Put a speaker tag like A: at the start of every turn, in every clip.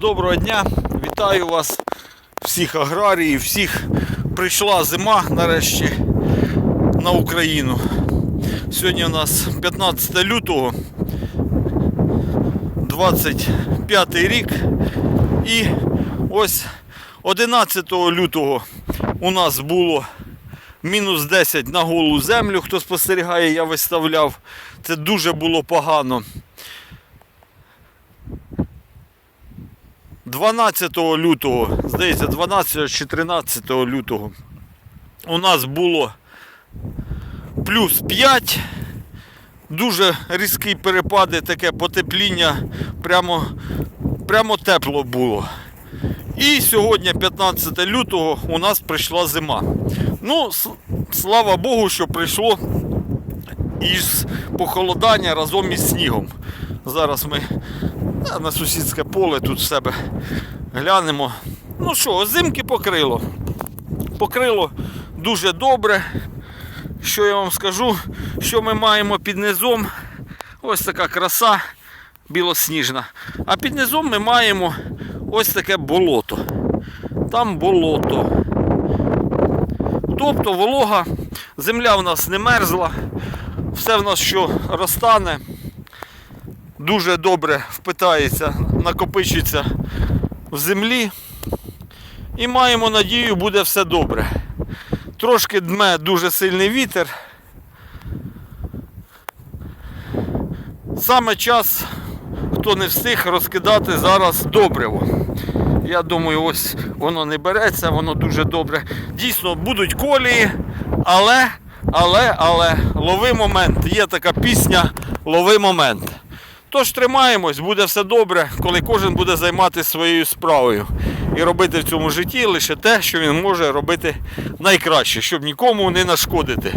A: Доброго дня, вітаю вас, всіх аграріїв, всіх прийшла зима нарешті на Україну. Сьогодні у нас 15 лютого, 25 рік. І ось 11 лютого у нас було мінус 10 на голу землю. Хто спостерігає, я виставляв. Це дуже було погано. 12 лютого, здається, 12 чи 13 лютого у нас було плюс 5. Дуже різкі перепади, таке потепління, прямо, прямо тепло було. І сьогодні, 15 лютого, у нас прийшла зима. Ну, слава Богу, що прийшло із похолодання разом із снігом. Зараз ми а, на сусідське поле тут в себе глянемо. Ну що, зимки покрило. Покрило дуже добре. Що я вам скажу, що ми маємо під низом? Ось така краса білосніжна. А під низом ми маємо ось таке болото. Там болото. Тобто волога, земля в нас не мерзла, все в нас що розтане, дуже добре впитається, накопичується в землі. І маємо надію, буде все добре. Трошки дме дуже сильний вітер. Саме час, хто не встиг розкидати зараз добриво. Я думаю, ось воно не береться, воно дуже добре. Дійсно, будуть колії, але, але, але, лови момент. Є така пісня Лови момент. Тож тримаємось, буде все добре, коли кожен буде займатися своєю справою і робити в цьому житті лише те, що він може робити найкраще, щоб нікому не нашкодити.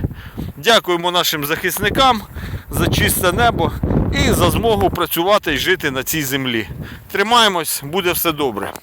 A: Дякуємо нашим захисникам за чисте небо і за змогу працювати і жити на цій землі. Тримаємось, буде все добре.